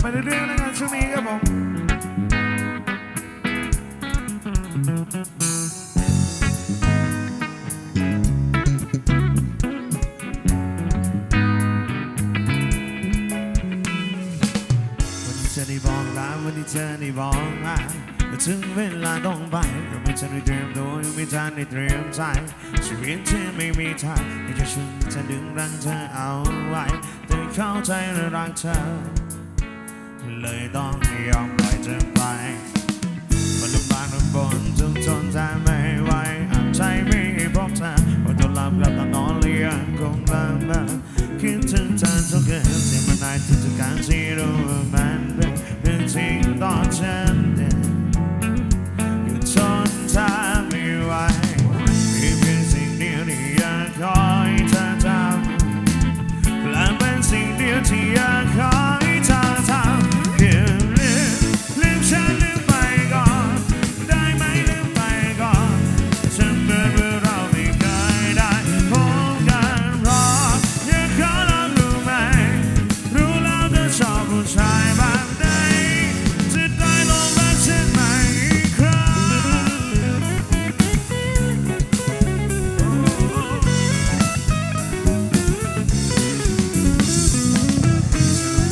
ไปเรื่อยๆนะครับช่วงนี้ครับผมวันที่เธอได้บอกลาวันที่เธอได้บอกลาถึงเวลาต้องไปยังไม่ทันได้เตรียมตัวยังไม่ทันได้เตรียมใจชีวิตที่ไม่มีทางที่จะชุนจะดึงรั้งเธอเอาไว้แต่เข้าใจและรักเธอ เลยต้องยอมปล่อยเธอไปมันลำบากลำบนจนทนใจไม่ไหวอาจใจไม่พบเธอพอตัวหลับกลับตานอนเลี้ยงคงเลย ผู้ชายแบบไหนจะได้ลองรักฉันใหม่อีกครั้ง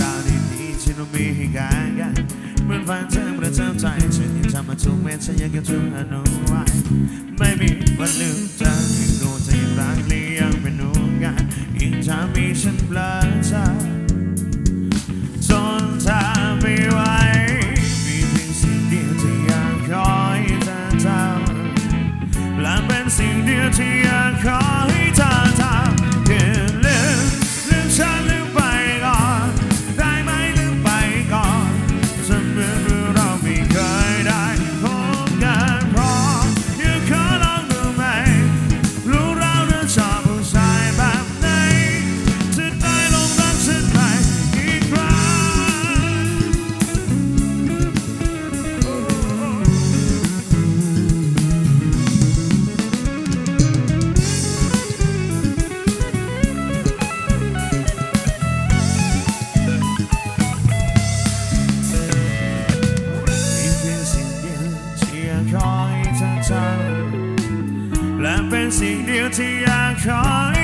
ดาวดีๆที่เรามีให้กันกันเหมือนฝันเธอประจำใจฉันยังจำมาทุกเม็ดฉันยังเก็บทุกอนุไว้ไม่มีวันลืมเธอยังรู้เธอยังรักและยังเป็นห่วงกันยิ่งถ้ามีฉันเปล่าเธอำแล เป็นสิ่งเดียวที่อยากขอ